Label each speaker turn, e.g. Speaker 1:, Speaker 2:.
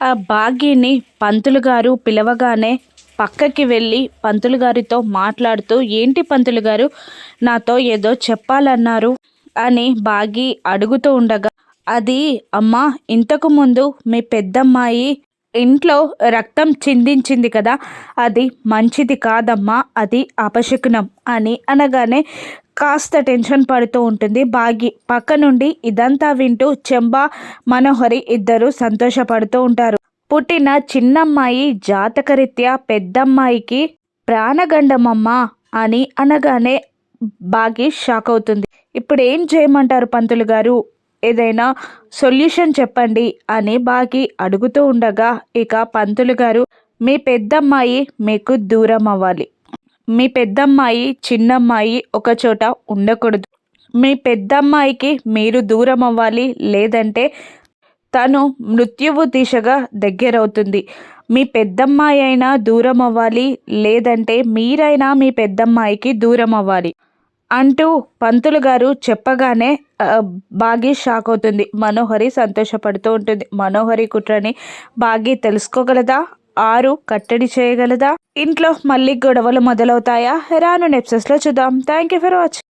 Speaker 1: ఆ భాగ్యని పంతులు గారు పిలవగానే పక్కకి వెళ్ళి పంతులు గారితో మాట్లాడుతూ ఏంటి పంతులు గారు? నాతో ఏదో చెప్పాలన్నారు అని బాగి అడుగుతూ ఉండగా అది అమ్మా ఇంతకుముందు మీ పెద్దమ్మాయి ఇంట్లో రక్తం చిందించింది కదా అది మంచిది కాదమ్మా అది అపశకునం అని అనగానే కాస్త టెన్షన్ పడుతూ ఉంటుంది బాగి. పక్క నుండి ఇదంతా వింటూ చెంబా మనోహరి ఇద్దరు సంతోషపడుతూ ఉంటారు. పుట్టిన చిన్నమ్మాయి జాతకరీత్యా పెద్దమ్మాయికి ప్రాణగండమమ్మ అని అనగానే బాగి షాక్ అవుతుంది. ఇప్పుడు ఏం చేయమంటారు పంతులు గారు? ఏదైనా సొల్యూషన్ చెప్పండి అని బాకి అడుగుతూ ఉండగా ఇక పంతులు గారు మీ పెద్దమ్మాయి మీకు దూరం అవ్వాలి మీ పెద్దమ్మాయి చిన్నమ్మాయి ఒక చోట ఉండకూడదు. మీ పెద్దమ్మాయికి మీరు దూరం అవ్వాలి లేదంటే తను మృత్యువు దిశగా దగ్గరవుతుంది. మీ పెద్దమ్మాయి అయినా దూరం అవ్వాలి లేదంటే మీరైనా మీ పెద్దమ్మాయికి దూరం అవ్వాలి అంటూ పంతులు గారు చెప్పగానే బాగీ బాగి షాక్ అవుతుంది. మనోహరి సంతోషపడుతూ ఉంటుంది. మనోహరి కుట్రని బాగి తెలుసుకోగలదా? ఆరు కట్టడి చేయగలదా? ఇంట్లో మళ్ళీ గొడవలు మొదలవుతాయా? రాను నెప్సెస్లో చూద్దాం. Thank you for watching